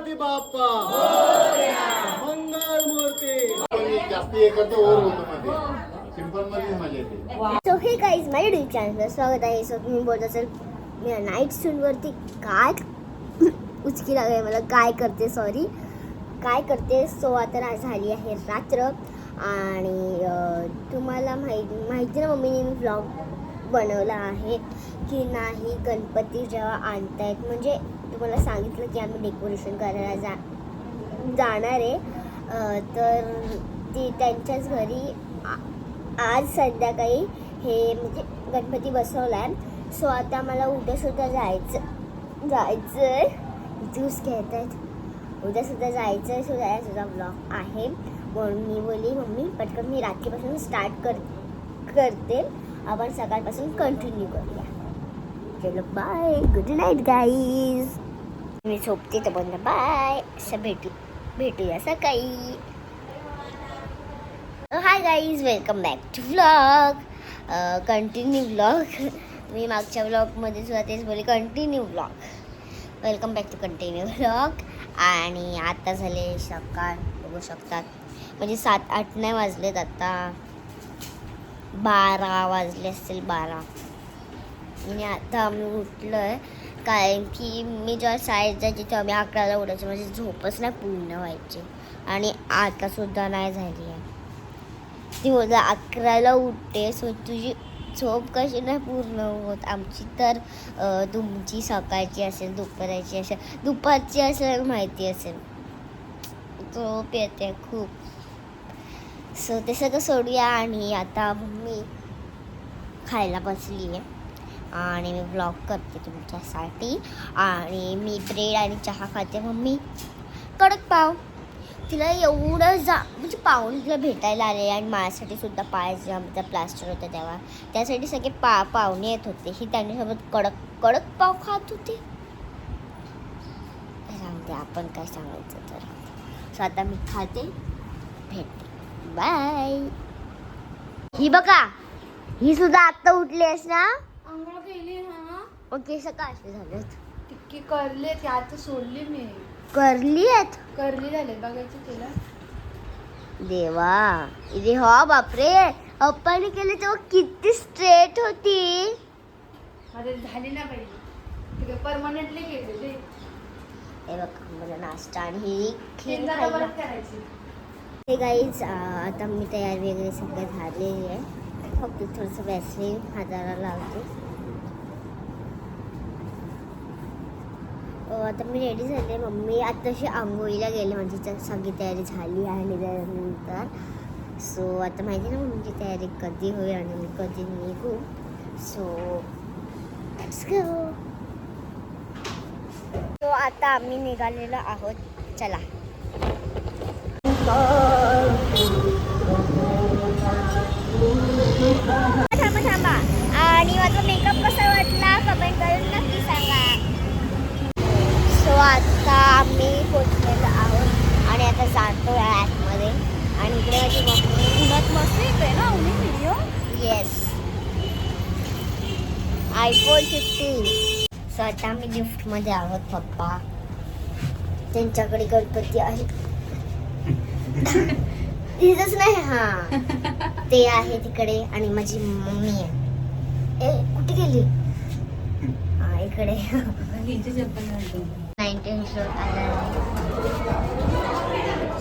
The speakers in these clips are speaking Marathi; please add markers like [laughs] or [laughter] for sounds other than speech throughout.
गणपती बाप्पा. मंगल मूर्ती. जास्ती हे करतो ओर होतो मध्ये. सिंपलमध्ये मजा येते. सो हे काहीच माझ्या युट्यूब चॅनलवर स्वागत आहे. सो तुम्ही बोलत असेल मी नाईट स्टूनवरती काय [laughs] उचकी लागली मला? काय करते? सॉरी काय करते? सो आता झाली आहे रात्र. आणि तुम्हाला माहिती माहिती ना मम्मीने मी ब्लॉग बनवला आहे की नाही? गणपती जेव्हा आणतायत म्हणजे तुम्हाला सांगितलं की आम्ही डेकोरेशन करायला जा जाणार आहे. तर ती त्यांच्याच घरी आ- आज संध्याकाळी हे म्हणजे गणपती बसवला आहे सो आता मला उद्यासुद्धा जायचं जायचं आहे ज्यूस घेत आहेत उद्यासुद्धा जायचं आहे सो सुद्धा ब्लॉग आहे. म्हणून मी बोलली मम्मी पटकन मी रात्रीपासून स्टार्ट कर करते. आपण सकाळपासून कंटिन्यू करूया. चलो बाय गुड नाईट गाईज मी झोपते तर बंद बाय. असं भेटू भेटूया सकाळी. Hi guys welcome back to vlog continue vlog मी मागच्या व्लॉगमध्ये सुद्धा तेच बोलले continue vlog welcome back to continue vlog आणि आता झाले सकाळ बघू शकतात. म्हणजे सात आठ नाही वाजलेत आता. बारा वाजले असतील बारा. आणि आता आम्ही उठलो आहे कारण की मी जेव्हा शाळेत जायचे तेव्हा मी अकराला उडायचे माझी झोपच नाही पूर्ण व्हायची. आणि आता सुद्धा नाही झाली आहे. ती बोलते अकराला उठते सो तुझी झोप कशी नाही पूर्ण होत? आमची तर तुमची सकाळची असेल दुपाराची असेल दुपारची असेल माहिती असेल. झोप येते खूप. सो ते सगळं सोडूया आणि आता मम्मी खायला बसली आहे आणि मी ब्लॉग करते तुमच्यासाठी. आणि मी ब्रेड आणि चहा खाते मम्मी. कडक पाव. तिला एवढं जा म्हणजे पाहुणे तिला भेटायला आले आणि माझ्यासाठी सुद्धा पायाचा आमचा प्लास्टर होता तेव्हा. त्यासाठी सगळे पा पाहुणे येत होते. ही त्यांच्यासोबत कडक कडक पाव खात होते. सांगते आपण काय सांगायचं तर. सो आता मी खाते भेटते. बाय ही बघा ही सुद्धा आत्ता उठली आहेस ना? आंघोळ केली हा? मग केस का असे झालेत. टिक्की करले ती आता सोडली मी. करली आहेत करली झाले बघायची तुला देवा इथे हो बापरे अप्पाने केले तेव्हा किती स्ट्रेट होती. अरे झाली ना पाहिजे परमनंटली केलेली हे बघ मला नाश्ता आणि ही खीर खायला. करायची. हे गाईज आता मी तयारी वगैरे सगळं झालेली आहे. फक्त थोडंसं वॅसलीन हाताला लावते. आता मी रेडी झाले. मम्मी आताशी आंघोळीला गेले. म्हणजे माझी सगळी तयारी झाली आणि त्यानंतर सो आता माहिती ना मम्मीची तयारी कधी होईल आणि मी कधी निघू? सो सो आता आम्ही निघालेलो आहोत. चला. थांबा थांबा. आणि माझा मेकअप कसा वाटला? कमेंट करून नक्की सांगा. सो आता आम्ही पोचलेलो आहोत आणि आता जातो आहे आतमध्ये. आणि इकडे माझी मम्मी. उन्हात मस्त येतोय ना उन्ही video yes iPhone fifteen so आता आम्ही लिफ्टमध्ये आहोत पप्पा. त्यांच्याकडे गणपती आहे. [laughs] तिथंच नाही हा. ते आहे तिकडे आणि माझी मम्मी आहे. ए कुठे गेली? हा इकडे. नाईन्टीन शो आला.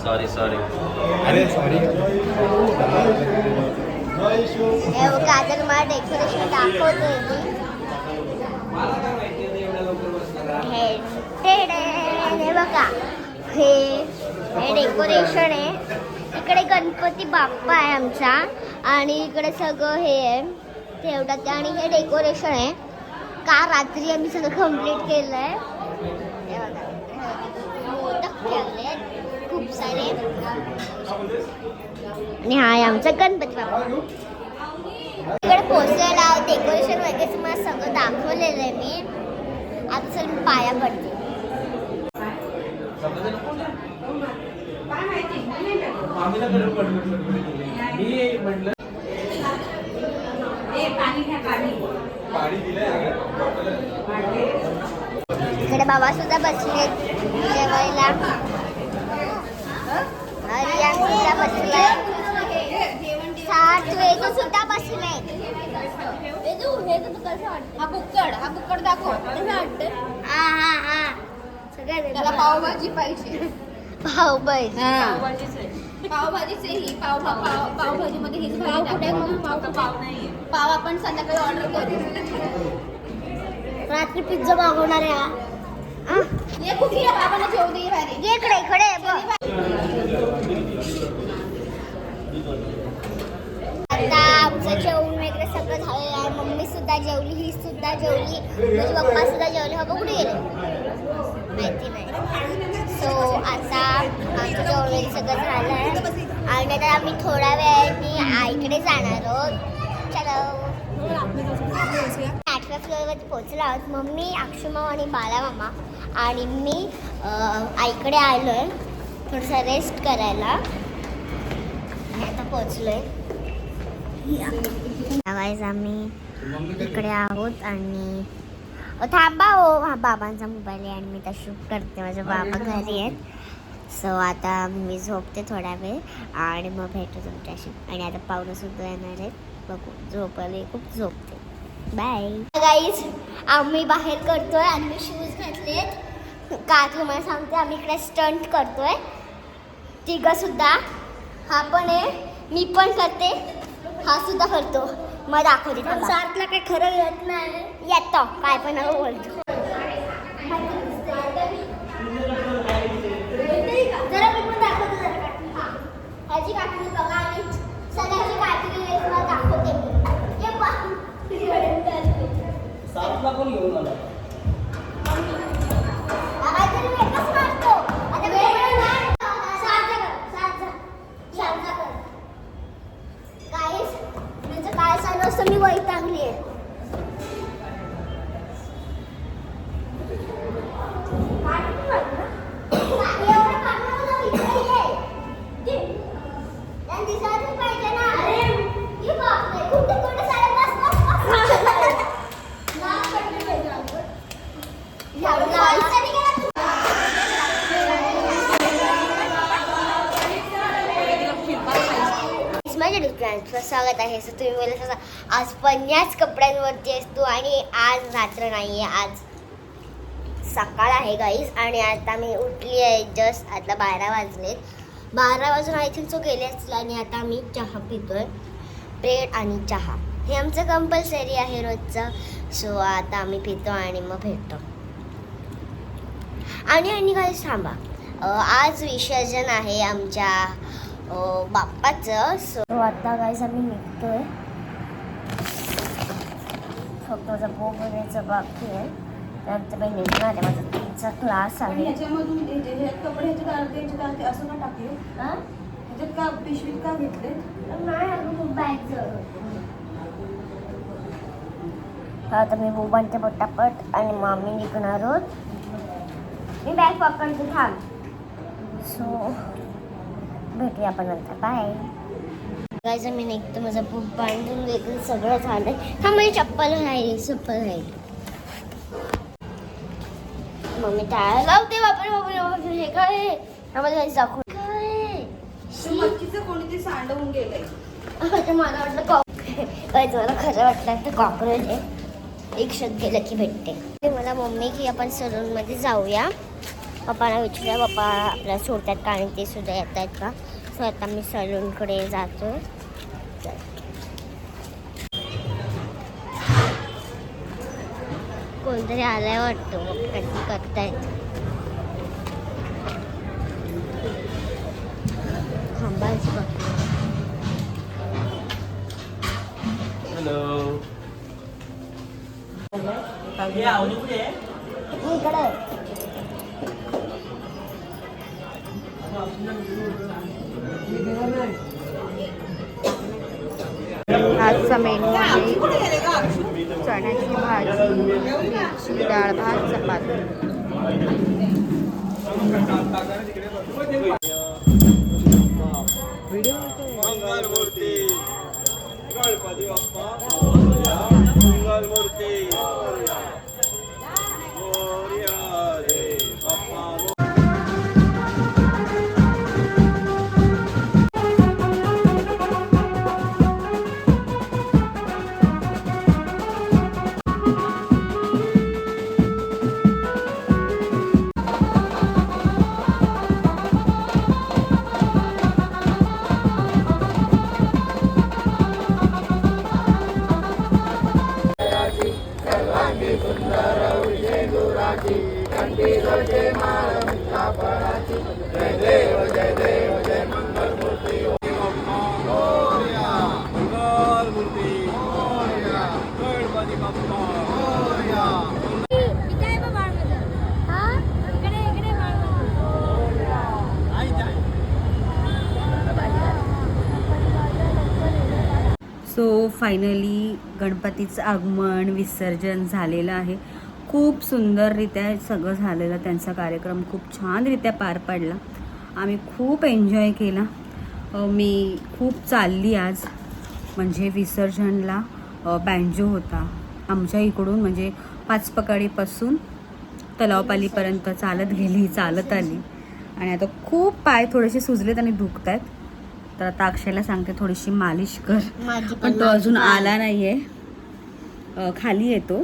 सॉरी सॉरी अरे सॉरी हे बघा आता तुम्हाला डेकोरेशन दाखवतोय हे टेडे, हे बघा. हे हे डेकोरेशन आहे. इकडे गणपती बाप्पा आहे आमचा. आणि इकडे सगळं हे आहे. ठेवतात आणि हे डेकोरेशन आहे. का रात्री आम्ही सगळं कंप्लीट केलं आहे मोदक ठेवले खूप सारे. आणि हा आहे आमचा गणपती बाप्पा. इकडे पोचलेला डेकोरेशन वगैरे तुम्हाला सगळं दाखवलेलं आहे मी. आता चल पाया पडते इकडे बाबा सुद्धा बसले जेवायला. आर्यन सुद्धा बसलाय. सात वेदू सुद्धा बसले वेदू वेदू तू कसं वाटतं? हा बुक्कड हा बुक्कड दाखव. हा हा हा. सगळ्या त्याला पावभाजी पाहिजे. भाऊ बाई पावभाजीच आहे ही पाव पाव पाव- पावभाजीमध्ये हीच भाजी टाकू. पाव पाव आपण संध्याकाळी ऑर्डर करू रात्री पिझ्झा मागवणार आहे हा. हा? ये कुठे बाबांना जेवू दे बाहेर ये इकडे इकडे. आता आमचं जेवण वगैरे सगळं झालेलं आहे. मम्मी सुद्धा जेवली ही सुद्धा जेवली. माझे पप्पा सुद्धा जेवले. बाबा कुठे गेले? माहिती नाही. सो आता आमचं जेवण वगैरे सगळं झालं आहे. आणि आता आम्ही थोड्या वेळाने आईकडे जाणार आहोत. चलो. आठव्या फ्लोअरवरती पोहोचलो आहोत. मम्मी अक्षुमा आणि बाला मामा आणि मी आईकडे आलो आहे थोडंसं रेस्ट करायला. आणि आता पोहोचलो आहे आम्ही इकडे आहोत आणि थांबा हो हा बाबांचा मोबाईल आहे आणि मी त्या शूट करते. माझे बाबा घरी आहेत. सो आता मी झोपते थोडा वेळ आणि मग भेटू तुमच्याशी. आणि आता पाहुणं सुद्धा येणार आहेत. बघू झोपायला खूप झोपते. बाय गाईज आम्ही बाहेर करतोय आणि मी शूज घातलेत का तुम्हाला सांगते आम्ही इकडे स्टंट करतोय. तिघं सुद्धा. हा पण आहे. मी पण करते. हा सुद्धा करतो. मग दाखवते सार्थला काही खरं येत नाही. येतो काय पण नको बोलतो जरा मी पण दाखवतो जरा काठी. हा. ह्याची काठी बघा आणि सगळ्याची काठी तुम्हाला दाखवते मी ये पहा. सातला पण घेऊन आला आता तरी मी एकच मारतो. माझ्या स्वागत आहे. सर तुम्ही बोलत असा आज पण याच कपड्यांवरती असतो आणि आज रात्र नाही आहे आज सकाळ आहे गाईज आणि आता मी उठली आहे जस्ट आता बारा वाजलेत. बारा वाजून आय थिंक सो गेले असतील आणि आता मी चहा पितोय. ब्रेड आणि चहा. हे आमचं कंपल्सरी आहे रोजचं. सो आता आम्ही पितो आणि मग भेटतो. आणि आणि काही थांबा. आज विसर्जन आहे आमच्या बाप्पाचं. सो आता काहीच आम्ही निघतोय. फक्त माझा वगैरेचं बाकी आहे. त्यानंतर मी निघणार आहे. माझा तीनचा क्लास आहे. असं का टाकले? ह्याच्यात का पिशवीत का घेतले. आता मी बोबांचे पटापट आणि आम्ही निघणार आहोत. मी बॅग पकडते थांब. सो भेटूया आपण नंतर. बाय गायज मी निघतो माझं बुक बांधून वगैरे सगळं झालंय हा माझी चप्पल राहिली चप्पल राहिली मग मी टाळा लावते बापरे बापरे बापरे हे काय आहे? आम्हाला काहीच दाखव काय आहे? ते मच्छीचं कोणीतरी सांडवून गेलंय. आता मला वाटलं कॉक. खरं वाटलं तर कॉक्रोच आहे. एक शब्द गेलं की भेटते. ते मला मम्मी की आपण सलूनमध्ये जाऊया. पप्पाला विचारूया पप्पा आपल्याला सोडतात का आणि ते सुद्धा येत आहेत का? सो आता मी सलूनकडे जातो. कोणतरी आलाय वाटतं काहीतरी करतायत. बघ हॅलो इकडे. आजचा मेनू आहे चण्याची भाजी मिरची डाळ भात चपाती. फायनली गणपतीचं आगमन विसर्जन झालेलं आहे. खूप सुंदररित्या सगळं झालेलं त्यांचा कार्यक्रम खूप छानरित्या पार पडला. आम्ही खूप एन्जॉय केला. मी खूप चालली आज. म्हणजे विसर्जनला बँजो होता. आमच्या इकडून म्हणजे पाचपकाडीपासून तलावपालीपर्यंत चालत गेली चालत आली. आणि आता खूप पाय थोडेसे सुजलेत आणि दुखत आहेत तर आता अक्षयला सांगते थोडीशी मालिश कर. पण तो अजून आला नाही आहे खाली येतो.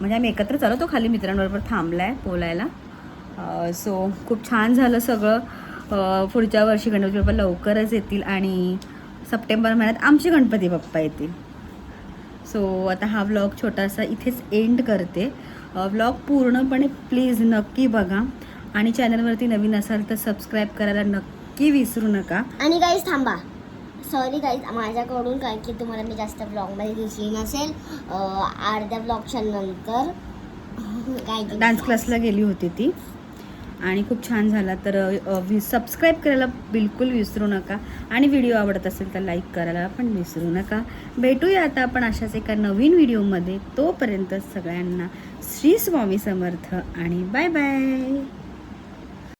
म्हणजे आम्ही एकत्र चालू तो खाली मित्रांबरोबर थांबला आहे बोलायला. सो खूप छान झालं सगळं. पुढच्या वर्षी गणपती बाप्पा लवकरच येतील आणि सप्टेंबर महिन्यात आमचे गणपती बाप्पा येतील. सो आता हा व्लॉग छोटासा इथेच एंड करते. व्लॉग पूर्णपणे प्लीज नक्की बघा. आणि चॅनलवरती नवीन असाल तर सबस्क्राईब करायला नक्की विसरू नका. आणि गाईज थांबा. सॉरी गाईज माझ्याकडून काय की तुम्हाला मी जास्त ब्लॉगमध्ये दिसली नसेल. अर्ध्या ब्लॉगच्या नंतर. काय डान्स क्लासला गेली होती ती. आणि खूप छान झाला. तर सबस्क्राईब करायला बिलकुल विसरू नका. आणि व्हिडिओ आवडत असेल तर लाईक करायला पण विसरू नका. भेटूया आता आपण अशाच एका नवीन व्हिडिओमध्ये तोपर्यंत सगळ्यांना श्री स्वामी समर्थ आणि बाय बाय